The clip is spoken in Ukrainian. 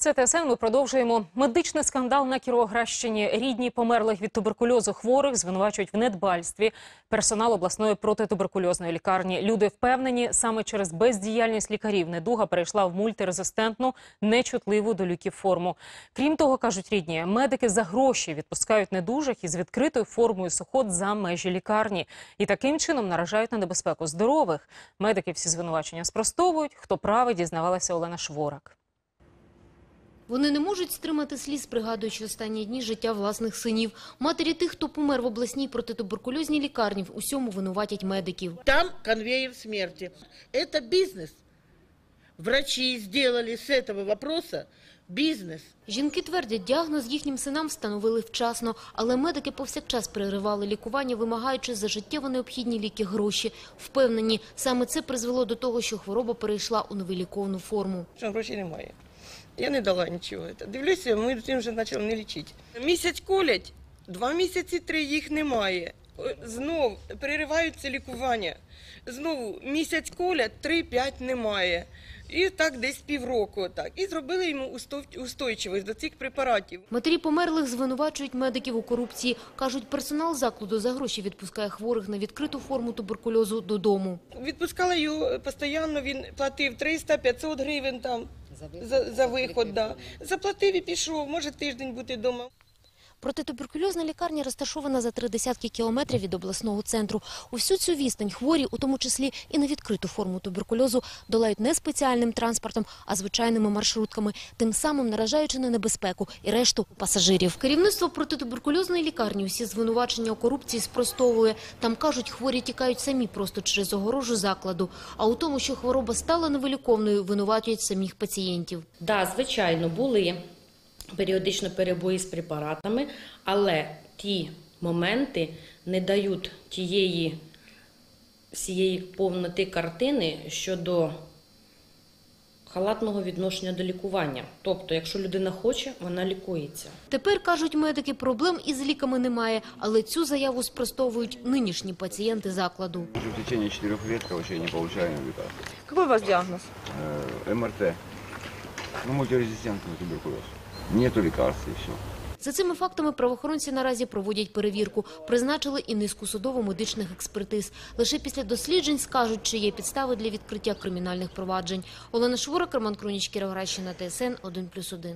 Це ТСН. Ми продовжуємо. Медичний скандал на Кіровоградщині. Рідні померлих від туберкульозу хворих звинувачують в недбальстві. Персонал обласної протитуберкульозної лікарні. Люди впевнені, саме через бездіяльність лікарів недуга перейшла в мультирезистентну, нечутливу до ліків форму. Крім того, кажуть рідні, медики за гроші відпускають недужих із відкритою формою сухот за межі лікарні. І таким чином наражають на небезпеку здорових. Медики всі звинувачення спростовують. Хто правий, дізнавалася Олена Шворак. Вони не можуть стримати сліз, пригадуючи останні дні життя власних синів. Матері тих, хто помер в обласній протитуберкульозній лікарні, в усьому винуватять медиків. Там конвейер смерти. Это бизнес. Врачи сделали с этого вопроса бизнес. Жінки твердять, діагноз їхнім синам встановили вчасно, але медики повсякчас переривали лікування, вимагаючи за життєво необхідні ліки гроші. Впевнені, саме це призвело до того, що хвороба перейшла у невиліковну форму. що грошей немає. Я не дала нічого. Дивлюся, ми цим вже почали не лічити. Місяць колять, два місяці три їх немає. Знов перериваються лікування. Знову місяць колять, три-п'ять немає. І так десь півроку. Так. І зробили йому устойчивість до цих препаратів. Матері померлих звинувачують медиків у корупції. Кажуть, персонал закладу за гроші відпускає хворих на відкриту форму туберкульозу додому. Відпускали його постійно, він платив 300-500 гривень там за, за виход. Да. Заплатив і пішов, може тиждень бути вдома. Протитуберкульозна лікарня розташована за три десятки кілометрів від обласного центру. Усю цю відстань хворі, у тому числі і на відкриту форму туберкульозу, долають не спеціальним транспортом, а звичайними маршрутками, тим самим наражаючи на небезпеку і решту пасажирів. Керівництво протитуберкульозної лікарні усі звинувачення у корупції спростовує. Там кажуть, хворі тікають самі просто через огорожу закладу. А у тому, що хвороба стала невиліковною, винуватюють самих пацієнтів. Да, звичайно, були періодично перебої з препаратами, але ті моменти не дають тієї всієї повноти картини щодо халатного відношення до лікування. Тобто, якщо людина хоче, вона лікується. Тепер, кажуть медики, проблем із ліками немає, але цю заяву спростовують нинішні пацієнти закладу. Уже в течение четырех лет, короче, я не получаю лекарств. Какой у вас диагноз? Э, МРТ. Ну, мультирезистентный туберкулез. Нету лекарств і все. За цими фактами правоохоронці наразі проводять перевірку. Призначили і низку судово-медичних експертиз. Лише після досліджень скажуть, чи є підстави для відкриття кримінальних проваджень. Олена Швора, Роман Кроніч, Гращина ТСН 1+,1.